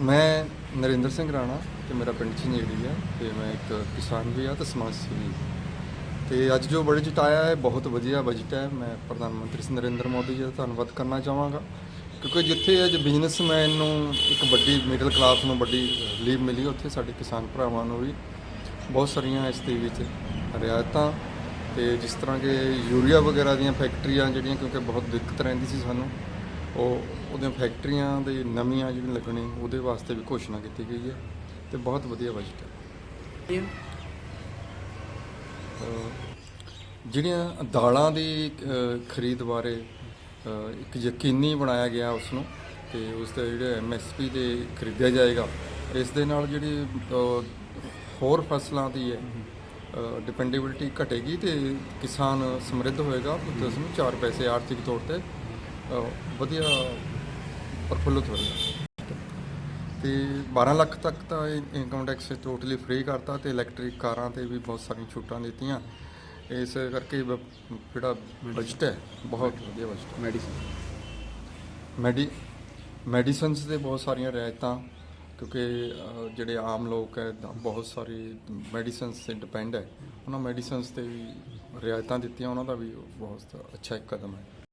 ਮੈਂ ਨਰਿੰਦਰ ਸਿੰਘ ਰਾਣਾ ਤੇ ਮੇਰਾ ਪਿੰਡ ਝੰਜੇੜੀ ਆ ਤੇ ਮੈਂ ਇੱਕ ਕਿਸਾਨ ਵੀ ਆ ਤੇ ਸਮਾਜ ਸੇਵੀ ਤੇ ਅੱਜ ਜੋ ਬਜਟ ਆਇਆ ਹੈ, ਬਹੁਤ ਵਧੀਆ ਬਜਟ ਹੈ। ਮੈਂ ਪ੍ਰਧਾਨ ਮੰਤਰੀ ਸ੍ਰੀ ਨਰਿੰਦਰ ਮੋਦੀ ਜੀ ਦਾ ਧੰਨਵਾਦ ਕਰਨਾ ਚਾਹਾਂਗਾ। ਕਿਉਂਕਿ ਜਿੱਥੇ ਅੱਜ ਬਿਜ਼ਨਸਮੈਨ ਨੂੰ ਇੱਕ ਵੱਡੀ ਮਿਡਲ ਕਲਾਸ ਨੂੰ ਵੱਡੀ ਲੀਵ ਮਿਲੀ, ਉੱਥੇ ਸਾਡੇ ਕਿਸਾਨ ਭਰਾਵਾਂ ਨੂੰ ਵੀ ਬਹੁਤ ਸਾਰੀਆਂ ਇਸ ਦੇ ਵਿੱਚ ਰਿਆਇਤਾਂ ਤੇ ਜਿਸ ਤਰ੍ਹਾਂ ਕਿ ਯੂਰੀਆ ਵਗੈਰਾ ਦੀਆਂ ਫੈਕਟਰੀਆਂ ਜਿਹੜੀਆਂ ਕਿਉਂਕਿ ਬਹੁਤ ਦਿੱਕਤ ਰਹਿੰਦੀ ਸੀ ਸਾਨੂੰ ਉਹ ਉਹਦੀਆਂ ਫੈਕਟਰੀਆਂ ਦੇ ਨਵੀਆਂ ਜਿਹੜੀਆਂ ਲੱਗਣੀ ਉਹਦੇ ਵਾਸਤੇ ਵੀ ਘੋਸ਼ਣਾ ਕੀਤੀ ਗਈ ਹੈ ਤੇ ਬਹੁਤ ਵਧੀਆ ਬਜਟ ਹੈ। ਜਿਹੜੀਆਂ ਦਾਲਾਂ ਦੀ ਖਰੀਦ ਬਾਰੇ ਇੱਕ ਯਕੀਨੀ ਬਣਾਇਆ ਗਿਆ ਉਸ ਨੂੰ ਤੇ ਉਸ ਦੇ ਜਿਹੜੇ ਐਮਐਸਪੀ 'ਤੇ ਖਰੀਦਿਆ ਜਾਏਗਾ, ਇਸ ਦੇ ਨਾਲ ਜਿਹੜੀ ਹੋਰ ਫਸਲਾਂ ਦੀ ਹੈ ਡਿਪੈਂਡੇਬਿਲਟੀ ਘਟੇਗੀ ਤੇ ਕਿਸਾਨ ਸਮਰਿੱਧ ਹੋਏਗਾ, ਤੇ ਉਸ ਨੂੰ ਚਾਰ ਪੈਸੇ ਆਰਥਿਕ ਤੌਰ ਤੇ ਵਧੀਆ ਪ੍ਰਫੁੱਲਤ ਹੋਏਗਾ ਤੇ 12 ਲੱਖ ਤੱਕ ਤਾਂ ਇਨਕਮ ਟੈਕਸ ਟੋਟਲੀ ਫ੍ਰੀ ਕਰਤਾ ਤੇ ਇਲੈਕਟ੍ਰਿਕ ਕਾਰਾਂ ਤੇ ਵੀ ਬਹੁਤ ਸਾਰੀਆਂ ਛੂਟਾਂ ਦਿੱਤੀਆਂ। ਇਸ ਕਰਕੇ ਜਿਹੜਾ ਬਜਟ ਹੈ ਬਹੁਤ ਵਧੀਆ ਬਜਟ ਹੈ। ਮੈਡੀਸਨ ਮੈਡੀ ਮੈਡੀਸਨਸ ਦੇ ਬਹੁਤ ਸਾਰੀਆਂ ਰਿਆਇਤਾਂ ਕਿਉਂਕਿ ਜਿਹੜੇ ਆਮ ਲੋਕ ਹੈ ਤਾਂ ਬਹੁਤ ਸਾਰੀ ਮੈਡੀਸਨਸ ਤੇ ਡਿਪੈਂਡ ਹੈ। ਉਹਨਾਂ ਮੈਡੀਸਨਸ ਤੇ ਵੀ ਰਿਆਇਤਾਂ ਦਿੱਤੀਆਂ ਉਹਨਾਂ ਦਾ ਵੀ ਬਹੁਤ ਅੱਛਾ ਇੱਕ ਕਦਮ ਹੈ।